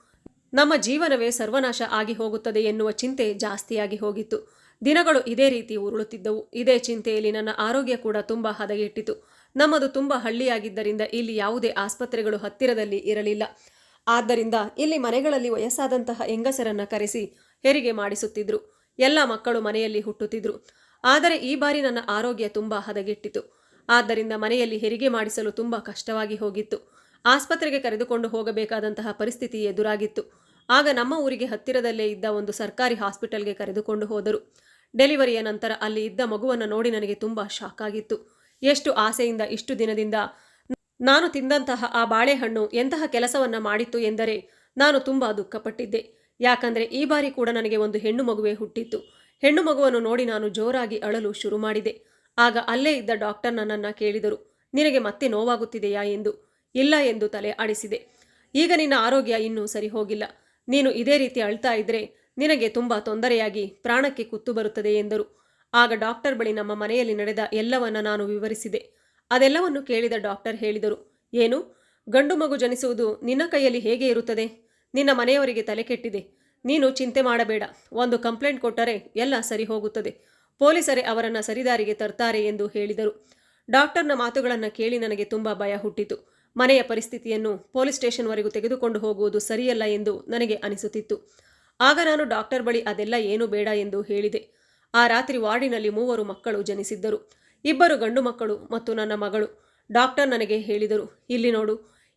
ನಮ್ಮ ಜೀವನವೇ ಸರ್ವನಾಶ ಆಗಿ ಹೋಗುತ್ತದೆ ಎನ್ನುವ ಚಿಂತೆ ಜಾಸ್ತಿಯಾಗಿ ಹೋಗಿತ್ತು. ದಿನಗಳು ಇದೇ ರೀತಿ ಉರುಳುತ್ತಿದ್ದವು. ಇದೇ ಚಿಂತೆಯಲ್ಲಿ ನನ್ನ ಆರೋಗ್ಯ ಕೂಡ ತುಂಬ ಹದಗೆಟ್ಟಿತು. ನಮ್ಮದು ತುಂಬ ಹಳ್ಳಿಯಾಗಿದ್ದರಿಂದ ಇಲ್ಲಿ ಯಾವುದೇ ಆಸ್ಪತ್ರೆಗಳು ಹತ್ತಿರದಲ್ಲಿ ಇರಲಿಲ್ಲ. ಆದ್ದರಿಂದ ಇಲ್ಲಿ ಮನೆಗಳಲ್ಲಿ ವಯಸ್ಸಾದಂತಹ ಹೆಂಗಸರನ್ನು ಕರೆಸಿ ಹೆರಿಗೆ ಮಾಡಿಸುತ್ತಿದ್ರು. ಎಲ್ಲ ಮಕ್ಕಳು ಮನೆಯಲ್ಲಿ ಹುಟ್ಟುತ್ತಿದ್ರು. ಆದರೆ ಈ ಬಾರಿ ನನ್ನ ಆರೋಗ್ಯ ತುಂಬ ಹದಗೆಟ್ಟಿತು. ಆದ್ದರಿಂದ ಮನೆಯಲ್ಲಿ ಹೆರಿಗೆ ಮಾಡಿಸಲು ತುಂಬ ಕಷ್ಟವಾಗಿ ಹೋಗಿತ್ತು. ಆಸ್ಪತ್ರೆಗೆ ಕರೆದುಕೊಂಡು ಹೋಗಬೇಕಾದಂತಹ ಪರಿಸ್ಥಿತಿ ಎದುರಾಗಿತ್ತು. ಆಗ ನಮ್ಮ ಊರಿಗೆ ಹತ್ತಿರದಲ್ಲೇ ಇದ್ದ ಒಂದು ಸರ್ಕಾರಿ ಹಾಸ್ಪಿಟಲ್ಗೆ ಕರೆದುಕೊಂಡು ಹೋದರು. ಡೆಲಿವರಿಯ ನಂತರ ಅಲ್ಲಿ ಇದ್ದ ಮಗುವನ್ನು ನೋಡಿ ನನಗೆ ತುಂಬ ಶಾಕ್ ಆಗಿತ್ತು. ಎಷ್ಟು ಆಸೆಯಿಂದ, ಇಷ್ಟು ದಿನದಿಂದ ನಾನು ತಿಂದಂತಹ ಆ ಬಾಳೆಹಣ್ಣು ಎಂತಹ ಕೆಲಸವನ್ನ ಮಾಡಿತ್ತು ಎಂದರೆ ನಾನು ತುಂಬ ದುಃಖಪಟ್ಟಿದ್ದೆ. ಯಾಕಂದರೆ ಈ ಬಾರಿ ಕೂಡ ನನಗೆ ಒಂದು ಹೆಣ್ಣು ಮಗುವೆ ಹುಟ್ಟಿತ್ತು. ಹೆಣ್ಣು ಮಗುವನ್ನು ನೋಡಿ ನಾನು ಜೋರಾಗಿ ಅಳಲು ಶುರು ಮಾಡಿದೆ. ಆಗ ಅಲ್ಲೇ ಇದ್ದ ಡಾಕ್ಟರ್ ನನ್ನನ್ನು ಕೇಳಿದರು. ನಿನಗೆ ಮತ್ತೆ ನೋವಾಗುತ್ತಿದೆಯಾ ಎಂದು. ಇಲ್ಲ ಎಂದು ತಲೆ ಆಡಿಸಿದೆ. ಈಗ ನಿನ್ನ ಆರೋಗ್ಯ ಇನ್ನೂ ಸರಿ ಹೋಗಿಲ್ಲ. ನೀನು ಇದೇ ರೀತಿ ಅಳ್ತಾ ಇದ್ರೆ ನಿನಗೆ ತುಂಬ ತೊಂದರೆಯಾಗಿ ಪ್ರಾಣಕ್ಕೆ ಕುತ್ತು ಬರುತ್ತದೆ ಎಂದರು. ಆಗ ಡಾಕ್ಟರ್ ಬಳಿ ನಮ್ಮ ಮನೆಯಲ್ಲಿ ನಡೆದ ಎಲ್ಲವನ್ನ ನಾನು ವಿವರಿಸಿದೆ. ಅದೆಲ್ಲವನ್ನು ಕೇಳಿದ ಡಾಕ್ಟರ್ ಹೇಳಿದರು, ಏನು? ಗಂಡು ಮಗು ಜನಿಸುವುದು ನಿನ್ನ ಕೈಯಲ್ಲಿ ಹೇಗೆ ಇರುತ್ತದೆ? ನಿನ್ನ ಮನೆಯವರಿಗೆ ತಲೆ ಕೆಟ್ಟಿದೆ. ನೀನು ಚಿಂತೆ ಮಾಡಬೇಡ. ಒಂದು ಕಂಪ್ಲೇಂಟ್ ಕೊಟ್ಟರೆ ಎಲ್ಲ ಸರಿ ಹೋಗುತ್ತದೆ. ಪೊಲೀಸರೇ ಅವರನ್ನು ಸರಿದಾರಿಗೆ ತರ್ತಾರೆ ಎಂದು ಹೇಳಿದರು. ಡಾಕ್ಟರ್ನ ಮಾತುಗಳನ್ನು ಕೇಳಿ ನನಗೆ ತುಂಬ ಭಯ ಹುಟ್ಟಿತು. ಮನೆಯ ಪರಿಸ್ಥಿತಿಯನ್ನು ಪೊಲೀಸ್ ಸ್ಟೇಷನ್ವರೆಗೂ ತೆಗೆದುಕೊಂಡು ಹೋಗುವುದು ಸರಿಯಲ್ಲ ಎಂದು ನನಗೆ ಅನಿಸುತ್ತಿತ್ತು. ಆಗ ನಾನು ಡಾಕ್ಟರ್ ಬಳಿ ಅದೆಲ್ಲ ಏನೂ ಬೇಡ ಎಂದು ಹೇಳಿದೆ. ಆ ರಾತ್ರಿ ವಾರ್ಡಿನಲ್ಲಿ ಮೂವರು ಮಕ್ಕಳು ಜನಿಸಿದ್ದರು. ಇಬ್ಬರು ಗಂಡು ಮಕ್ಕಳು ಮತ್ತು ನನ್ನ ಮಗಳು. ಡಾಕ್ಟರ್ ನನಗೆ ಹೇಳಿದರು, ಇಲ್ಲಿ ನೋಡು,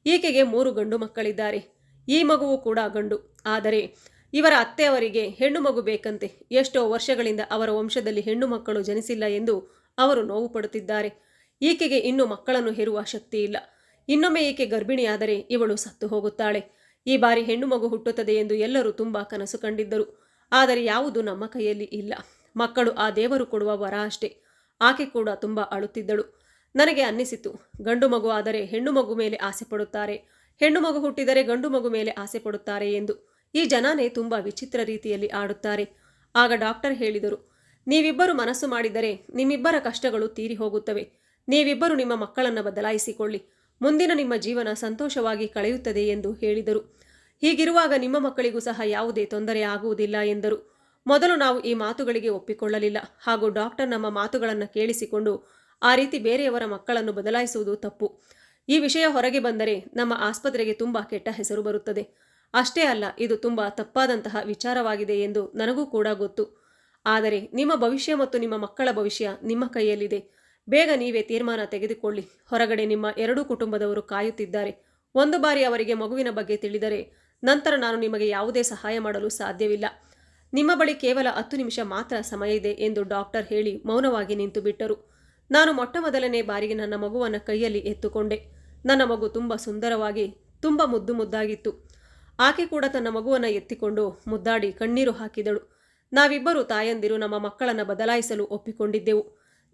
ಈಕೆಗೆ ಮೂರು ಗಂಡು ಮಕ್ಕಳಿದ್ದಾರೆ. ಈ ಮಗುವು ಕೂಡ ಗಂಡು. ಆದರೆ ಇವರ ಅತ್ತೆಯವರಿಗೆ ಹೆಣ್ಣು ಮಗು ಬೇಕಂತೆ. ಎಷ್ಟೋ ವರ್ಷಗಳಿಂದ ಅವರ ವಂಶದಲ್ಲಿ ಹೆಣ್ಣು ಮಕ್ಕಳು ಜನಿಸಿಲ್ಲ ಎಂದು ಅವರು ನೋವು ಪಡುತ್ತಿದ್ದಾರೆ. ಈಕೆಗೆ ಇನ್ನು ಮಕ್ಕಳನ್ನು ಹೆರುವ ಶಕ್ತಿ ಇಲ್ಲ. ಇನ್ನೊಮ್ಮೆ ಈಕೆ ಗರ್ಭಿಣಿಯಾದರೆ ಇವಳು ಸತ್ತು ಹೋಗುತ್ತಾಳೆ. ಈ ಬಾರಿ ಹೆಣ್ಣು ಮಗು ಹುಟ್ಟುತ್ತದೆ ಎಂದು ಎಲ್ಲರೂ ತುಂಬ ಕನಸು ಕಂಡಿದ್ದರು. ಆದರೆ ಯಾವುದು ನಮ್ಮ ಕೈಯಲ್ಲಿ ಇಲ್ಲ. ಮಕ್ಕಳು ಆ ದೇವರು ಕೊಡುವ ವರ ಅಷ್ಟೇ. ಆಕೆ ಕೂಡ ತುಂಬ ಅಳುತ್ತಿದ್ದಳು. ನನಗೆ ಅನ್ನಿಸಿತು, ಗಂಡು ಮಗು ಆದರೆ ಹೆಣ್ಣು ಮಗು ಮೇಲೆ ಆಸೆ ಪಡುತ್ತಾರೆ. ಹೆಣ್ಣು ಮಗು ಹುಟ್ಟಿದರೆ ಗಂಡು ಮಗು ಮೇಲೆ ಆಸೆ ಪಡುತ್ತಾರೆ ಎಂದು. ಈ ಜನನೇ ತುಂಬ ವಿಚಿತ್ರ ರೀತಿಯಲ್ಲಿ ಆಡುತ್ತಾರೆ. ಆಗ ಡಾಕ್ಟರ್ ಹೇಳಿದರು, ನೀವಿಬ್ಬರು ಮನಸ್ಸು ಮಾಡಿದರೆ ನಿಮ್ಮಿಬ್ಬರ ಕಷ್ಟಗಳು ತೀರಿ ಹೋಗುತ್ತವೆ. ನೀವಿಬ್ಬರು ನಿಮ್ಮ ಮಕ್ಕಳನ್ನು ಬದಲಾಯಿಸಿಕೊಳ್ಳಿ. ಮುಂದಿನ ನಿಮ್ಮ ಜೀವನ ಸಂತೋಷವಾಗಿ ಕಳೆಯುತ್ತದೆ ಎಂದು ಹೇಳಿದರು. ಹೀಗಿರುವಾಗ ನಿಮ್ಮ ಮಕ್ಕಳಿಗೂ ಸಹ ಯಾವುದೇ ತೊಂದರೆ ಆಗುವುದಿಲ್ಲ ಎಂದರು. ಮೊದಲು ನಾವು ಈ ಮಾತುಗಳಿಗೆ ಒಪ್ಪಿಕೊಳ್ಳಲಿಲ್ಲ. ಹಾಗೂ ಡಾಕ್ಟರ್ ನಮ್ಮ ಮಾತುಗಳನ್ನು ಕೇಳಿಸಿಕೊಂಡು ಆ ರೀತಿ ಬೇರೆಯವರ ಮಕ್ಕಳನ್ನು ಬದಲಾಯಿಸುವುದು ತಪ್ಪು. ಈ ವಿಷಯ ಹೊರಗೆ ಬಂದರೆ ನಮ್ಮ ಆಸ್ಪತ್ರೆಗೆ ತುಂಬ ಕೆಟ್ಟ ಹೆಸರು ಬರುತ್ತದೆ. ಅಷ್ಟೇ ಅಲ್ಲ, ಇದು ತುಂಬ ತಪ್ಪಾದಂತಹ ವಿಚಾರವಾಗಿದೆ ಎಂದು ನನಗೂ ಕೂಡ ಗೊತ್ತು. ಆದರೆ ನಿಮ್ಮ ಭವಿಷ್ಯ ಮತ್ತು ನಿಮ್ಮ ಮಕ್ಕಳ ಭವಿಷ್ಯ ನಿಮ್ಮ ಕೈಯಲ್ಲಿದೆ. ಬೇಗ ನೀವೇ ತೀರ್ಮಾನ ತೆಗೆದುಕೊಳ್ಳಿ. ಹೊರಗಡೆ ನಿಮ್ಮ ಎರಡೂ ಕುಟುಂಬದವರು ಕಾಯುತ್ತಿದ್ದಾರೆ. ಒಂದು ಬಾರಿ ಅವರಿಗೆ ಮಗುವಿನ ಬಗ್ಗೆ ತಿಳಿದರೆ ನಂತರ ನಾನು ನಿಮಗೆ ಯಾವುದೇ ಸಹಾಯ ಮಾಡಲು ಸಾಧ್ಯವಿಲ್ಲ. ನಿಮ್ಮ ಬಳಿ ಕೇವಲ ಹತ್ತು ನಿಮಿಷ ಮಾತ್ರ ಸಮಯ ಇದೆ ಎಂದು ಡಾಕ್ಟರ್ ಹೇಳಿ ಮೌನವಾಗಿ ನಿಂತು ಬಿಟ್ಟರು. ನಾನು ಮೊಟ್ಟ ಮೊದಲನೇ ಬಾರಿಗೆ ನನ್ನ ಮಗುವನ್ನು ಕೈಯಲ್ಲಿ ಎತ್ತುಕೊಂಡೆ. ನನ್ನ ಮಗು ತುಂಬ ಸುಂದರವಾಗಿ, ತುಂಬ ಮುದ್ದು ಮುದ್ದಾಗಿತ್ತು. ಆಕೆ ಕೂಡ ತನ್ನ ಮಗುವನ್ನು ಎತ್ತಿಕೊಂಡು ಮುದ್ದಾಡಿ ಕಣ್ಣೀರು ಹಾಕಿದಳು. ನಾವಿಬ್ಬರು ತಾಯಂದಿರು ನಮ್ಮ ಮಕ್ಕಳನ್ನು ಬದಲಾಯಿಸಲು ಒಪ್ಪಿಕೊಂಡಿದ್ದೆವು.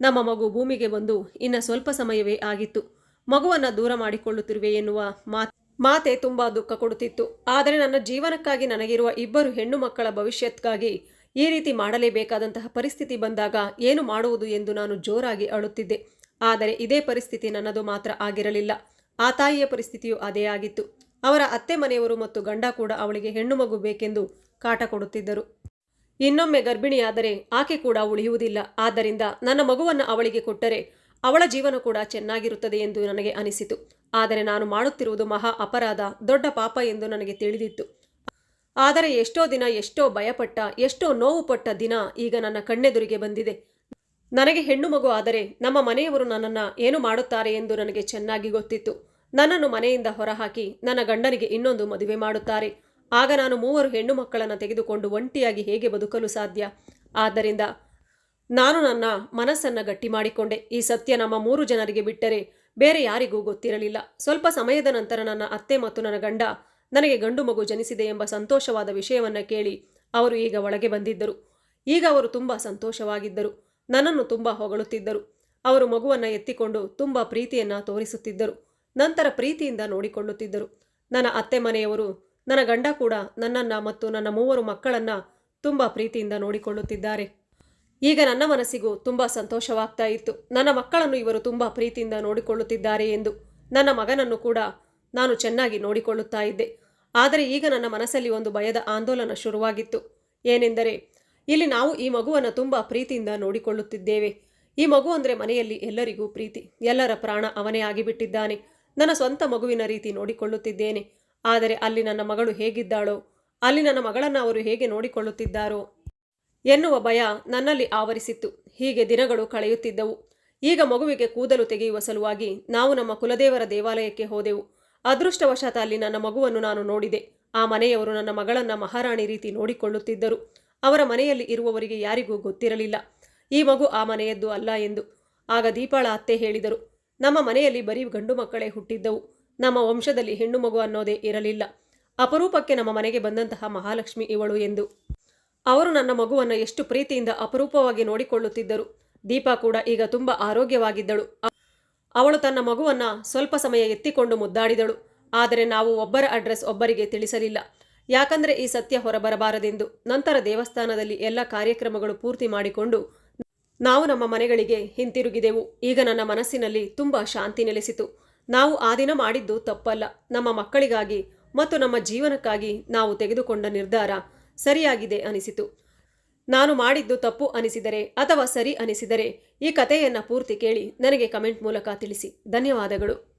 ನಮ್ಮ ಮಗು ಭೂಮಿಗೆ ಬಂದು ಇನ್ನು ಸ್ವಲ್ಪ ಸಮಯವೇ ಆಗಿತ್ತು. ಮಗುವನ್ನು ದೂರ ಮಾಡಿಕೊಳ್ಳುತ್ತಿರುವೆ ಎನ್ನುವ ಮಾತ್, ಮಾತೆ ತುಂಬ ದುಃಖ ಕೊಡುತ್ತಿತ್ತು. ಆದರೆ ನನ್ನ ಜೀವನಕ್ಕಾಗಿ ನನಗಿರುವ ಇಬ್ಬರು ಹೆಣ್ಣು ಮಕ್ಕಳ ಭವಿಷ್ಯಕ್ಕಾಗಿ ಈ ರೀತಿ ಮಾಡಲೇಬೇಕಾದಂತಹ ಪರಿಸ್ಥಿತಿ ಬಂದಾಗ ಏನು ಮಾಡುವುದು ಎಂದು ನಾನು ಜೋರಾಗಿ ಅಳುತ್ತಿದ್ದೆ. ಆದರೆ ಇದೇ ಪರಿಸ್ಥಿತಿ ನನ್ನದು ಮಾತ್ರ ಆಗಿರಲಿಲ್ಲ. ಆ ತಾಯಿಯ ಪರಿಸ್ಥಿತಿಯು ಅದೇ ಆಗಿತ್ತು. ಅವರ ಅತ್ತೆ ಮನೆಯವರು ಮತ್ತು ಗಂಡ ಕೂಡ ಅವಳಿಗೆ ಹೆಣ್ಣು ಮಗು ಬೇಕೆಂದು ಕಾಟ ಕೊಡುತ್ತಿದ್ದರು. ಇನ್ನೊಮ್ಮೆ ಗರ್ಭಿಣಿಯಾದರೆ ಆಕೆ ಕೂಡ ಉಳಿಯುವುದಿಲ್ಲ. ಆದ್ದರಿಂದ ನನ್ನ ಮಗುವನ್ನು ಅವಳಿಗೆ ಕೊಟ್ಟರೆ ಅವಳ ಜೀವನ ಕೂಡ ಚೆನ್ನಾಗಿರುತ್ತದೆ ಎಂದು ನನಗೆ ಅನಿಸಿತು. ಆದರೆ ನಾನು ಮಾಡುತ್ತಿರುವುದು ಮಹಾ ಅಪರಾಧ, ದೊಡ್ಡ ಪಾಪ ಎಂದು ನನಗೆ ತಿಳಿದಿತ್ತು. ಆದರೆ ಎಷ್ಟೋ ದಿನ, ಎಷ್ಟೋ ಭಯಪಟ್ಟ, ಎಷ್ಟೋ ನೋವು ಪಟ್ಟ ದಿನ ಈಗ ನನ್ನ ಕಣ್ಣೆದುರಿಗೆ ಬಂದಿದೆ. ನನಗೆ ಹೆಣ್ಣು ಮಗು ಆದರೆ ನಮ್ಮ ಮನೆಯವರು ನನ್ನನ್ನು ಏನು ಮಾಡುತ್ತಾರೆ ಎಂದು ನನಗೆ ಚೆನ್ನಾಗಿ ಗೊತ್ತಿತ್ತು. ನನ್ನನ್ನು ಮನೆಯಿಂದ ಹೊರಹಾಕಿ ನನ್ನ ಗಂಡನಿಗೆ ಇನ್ನೊಂದು ಮದುವೆ ಮಾಡುತ್ತಾರೆ. ಆಗ ನಾನು ಮೂವರು ಹೆಣ್ಣು ಮಕ್ಕಳನ್ನು ತೆಗೆದುಕೊಂಡು ಒಂಟಿಯಾಗಿ ಹೇಗೆ ಬದುಕಲು ಸಾಧ್ಯ? ಆದ್ದರಿಂದ ನಾನು ನನ್ನ ಮನಸ್ಸನ್ನು ಗಟ್ಟಿ ಮಾಡಿಕೊಂಡೆ. ಈ ಸತ್ಯ ನಮ್ಮ ಮೂರು ಜನರಿಗೆ ಬಿಟ್ಟರೆ ಬೇರೆ ಯಾರಿಗೂ ಗೊತ್ತಿರಲಿಲ್ಲ. ಸ್ವಲ್ಪ ಸಮಯದ ನಂತರ ನನ್ನ ಅತ್ತೆ ಮತ್ತು ನನ್ನ ಗಂಡ ನನಗೆ ಗಂಡು ಮಗು ಜನಿಸಿದೆ ಎಂಬ ಸಂತೋಷವಾದ ವಿಷಯವನ್ನು ಕೇಳಿ ಅವರು ಈಗ ಒಳಗೆ ಬಂದಿದ್ದರು. ಈಗ ಅವರು ತುಂಬ ಸಂತೋಷವಾಗಿದ್ದರು. ನನ್ನನ್ನು ತುಂಬ ಹೊಗಳುತ್ತಿದ್ದರು. ಅವರು ಮಗುವನ್ನು ಎತ್ತಿಕೊಂಡು ತುಂಬ ಪ್ರೀತಿಯನ್ನು ತೋರಿಸುತ್ತಿದ್ದರು. ನಂತರ ಪ್ರೀತಿಯಿಂದ ನೋಡಿಕೊಳ್ಳುತ್ತಿದ್ದರು. ನನ್ನ ಅತ್ತೆ ಮನೆಯವರು, ನನ್ನ ಗಂಡ ಕೂಡ ನನ್ನನ್ನು ಮತ್ತು ನನ್ನ ಮೂವರು ಮಕ್ಕಳನ್ನು ತುಂಬ ಪ್ರೀತಿಯಿಂದ ನೋಡಿಕೊಳ್ಳುತ್ತಿದ್ದಾರೆ. ಈಗ ನನ್ನ ಮನಸ್ಸಿಗೂ ತುಂಬ ಸಂತೋಷವಾಗ್ತಾ ಇತ್ತು. ನನ್ನ ಮಕ್ಕಳನ್ನು ಇವರು ತುಂಬ ಪ್ರೀತಿಯಿಂದ ನೋಡಿಕೊಳ್ಳುತ್ತಿದ್ದಾರೆ ಎಂದು ನನ್ನ ಮಗನನ್ನು ಕೂಡ ನಾನು ಚೆನ್ನಾಗಿ ನೋಡಿಕೊಳ್ಳುತ್ತಾ ಇದ್ದೆ. ಆದರೆ ಈಗ ನನ್ನ ಮನಸ್ಸಲ್ಲಿ ಒಂದು ಭಯದ ಆಂದೋಲನ ಶುರುವಾಗಿತ್ತು. ಏನೆಂದರೆ, ಇಲ್ಲಿ ನಾವು ಈ ಮಗುವನ್ನು ತುಂಬ ಪ್ರೀತಿಯಿಂದ ನೋಡಿಕೊಳ್ಳುತ್ತಿದ್ದೇವೆ. ಈ ಮಗು ಅಂದರೆ ಮನೆಯಲ್ಲಿ ಎಲ್ಲರಿಗೂ ಪ್ರೀತಿ, ಎಲ್ಲರ ಪ್ರಾಣ ಅವನೇ ಆಗಿಬಿಟ್ಟಿದ್ದಾನೆ. ನನ್ನ ಸ್ವಂತ ಮಗುವಿನ ರೀತಿ ನೋಡಿಕೊಳ್ಳುತ್ತಿದ್ದೇನೆ. ಆದರೆ ಅಲ್ಲಿ ನನ್ನ ಮಗಳು ಹೇಗಿದ್ದಾಳೋ, ಅಲ್ಲಿ ನನ್ನ ಮಗಳನ್ನು ಅವರು ಹೇಗೆ ನೋಡಿಕೊಳ್ಳುತ್ತಿದ್ದಾರೋ ಎನ್ನುವ ಭಯ ನನ್ನಲ್ಲಿ ಆವರಿಸಿತ್ತು. ಹೀಗೆ ದಿನಗಳು ಕಳೆಯುತ್ತಿದ್ದವು. ಈಗ ಮಗುವಿಗೆ ಕೂದಲು ತೆಗೆಯುವ ಸಲುವಾಗಿ ನಾವು ನಮ್ಮ ಕುಲದೇವರ ದೇವಾಲಯಕ್ಕೆ ಹೋದೆವು. ಅದೃಷ್ಟವಶಾತ್ ಅಲ್ಲಿ ನನ್ನ ಮಗುವನ್ನು ನಾನು ನೋಡಿದೆ. ಆ ಮನೆಯವರು ನನ್ನ ಮಗಳನ್ನ ಮಹಾರಾಣಿ ರೀತಿ ನೋಡಿಕೊಳ್ಳುತ್ತಿದ್ದರು. ಅವರ ಮನೆಯಲ್ಲಿ ಇರುವವರಿಗೆ ಯಾರಿಗೂ ಗೊತ್ತಿರಲಿಲ್ಲ. ಈ ಮಗು ಆ ಮನೆಯದ್ದು ಅಲ್ಲ ಎಂದು. ಆಗ ದೀಪಾಳ ಅತ್ತೆ ಹೇಳಿದರು. ನಮ್ಮ ಮನೆಯಲ್ಲಿ ಬರೀ ಗಂಡು ಮಕ್ಕಳೇ ಹುಟ್ಟಿದ್ದವು. ನಮ್ಮ ವಂಶದಲ್ಲಿ ಹೆಣ್ಣು ಮಗು ಅನ್ನೋದೇ ಇರಲಿಲ್ಲ. ಅಪರೂಪಕ್ಕೆ ನಮ್ಮ ಮನೆಗೆ ಬಂದಂತಹ ಮಹಾಲಕ್ಷ್ಮಿ ಇವಳು ಎಂದು. ಅವರು ನನ್ನ ಮಗುವನ್ನು ಎಷ್ಟು ಪ್ರೀತಿಯಿಂದ ಅಪರೂಪವಾಗಿ ನೋಡಿಕೊಳ್ಳುತ್ತಿದ್ದರು. ದೀಪಾ ಕೂಡ ಈಗ ತುಂಬ ಆರೋಗ್ಯವಾಗಿದ್ದಳು. ಅವಳು ತನ್ನ ಮಗುವನ್ನು ಸ್ವಲ್ಪ ಸಮಯ ಎತ್ತಿಕೊಂಡು ಮುದ್ದಾಡಿದಳು. ಆದರೆ ನಾವು ಒಬ್ಬರ ಅಡ್ರೆಸ್ ಒಬ್ಬರಿಗೆ ತಿಳಿಸಲಿಲ್ಲ. ಯಾಕಂದರೆ ಈ ಸತ್ಯ ಹೊರಬರಬಾರದೆಂದು. ನಂತರ ದೇವಸ್ಥಾನದಲ್ಲಿ ಎಲ್ಲ ಕಾರ್ಯಕ್ರಮಗಳು ಪೂರ್ತಿ ಮಾಡಿಕೊಂಡು ನಾವು ನಮ್ಮ ಮನೆಗಳಿಗೆ ಹಿಂತಿರುಗಿದೆವು. ಈಗ ನನ್ನ ಮನಸ್ಸಿನಲ್ಲಿ ತುಂಬ ಶಾಂತಿ ನೆಲೆಸಿತು. ನಾವು ಆ ದಿನ ಮಾಡಿದ್ದು ತಪ್ಪಲ್ಲ. ನಮ್ಮ ಮಕ್ಕಳಿಗಾಗಿ ಮತ್ತು ನಮ್ಮ ಜೀವನಕ್ಕಾಗಿ ನಾವು ತೆಗೆದುಕೊಂಡ ನಿರ್ಧಾರ ಸರಿಯಾಗಿದೆ ಅನಿಸಿತು. ನಾನು ಮಾಡಿದ್ದು ತಪ್ಪು ಅನಿಸಿದರೆ ಅಥವಾ ಸರಿ ಅನಿಸಿದರೆ ಈ ಕಥೆಯನ್ನು ಪೂರ್ತಿ ಕೇಳಿ ನನಗೆ ಕಮೆಂಟ್ ಮೂಲಕ ತಿಳಿಸಿ. ಧನ್ಯವಾದಗಳು.